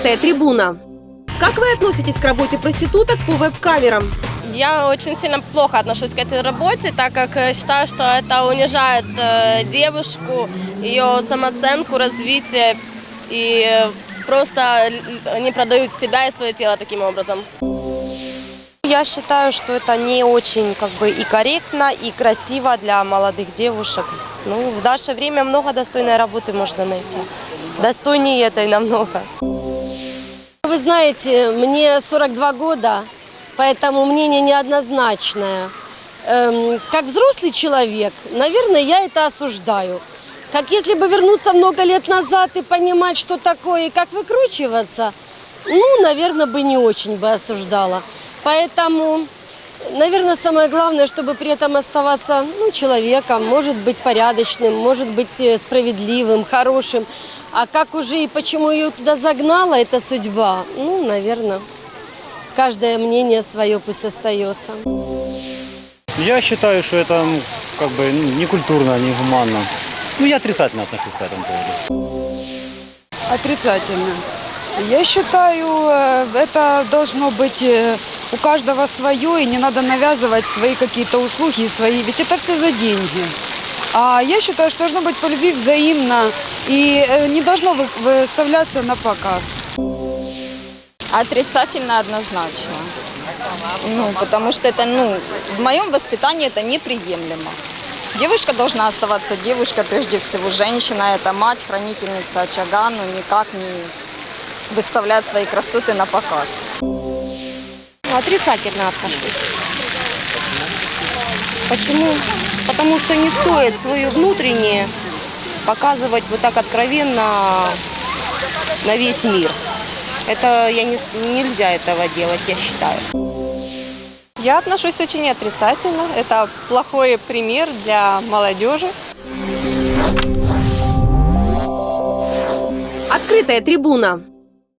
Открытая трибуна. Как вы относитесь к работе проституток по веб-камерам? Я очень сильно плохо отношусь к этой работе, так как э, считаю, что это унижает э, девушку, ее самооценку, развитие и э, просто они продают себя и свое тело таким образом. Я считаю, что это не очень как бы и корректно, и красиво для молодых девушек. Ну, в наше время много достойной работы можно найти. Достойнее этой намного. Вы знаете, мне 42 года, поэтому мнение неоднозначное. Эм, как взрослый человек, наверное, я это осуждаю. Как если бы вернуться много лет назад и понимать, что такое и как выкручиваться, ну, наверное, бы не очень бы осуждала. Поэтому, наверное, самое главное, чтобы при этом оставаться ну, человеком, может быть порядочным, может быть э, справедливым, хорошим. А как уже и почему ее туда загнала, это судьба. Ну, наверное, каждое мнение свое пусть остается. Я считаю, что это ну, как бы ну, не культурно, не гуманно. Ну, я отрицательно отношусь к этому поводу. Отрицательно. Я считаю, э, это должно быть э, у каждого свое, и не надо навязывать свои какие-то услуги, свои, ведь это все за деньги. А я считаю, что должно быть по любви взаимно и э, не должно вы- выставляться на показ. Отрицательно однозначно. Ну, потому что это, ну, в моем воспитании это неприемлемо. Девушка должна оставаться девушкой, прежде всего женщина, это мать, хранительница очага, но никак не выставлять свои красоты на показ. Отрицательно отношусь. Почему? Потому что не стоит свое внутреннее показывать вот так откровенно на весь мир. Это я не, нельзя этого делать, я считаю. Я отношусь очень отрицательно. Это плохой пример для молодежи. Открытая трибуна.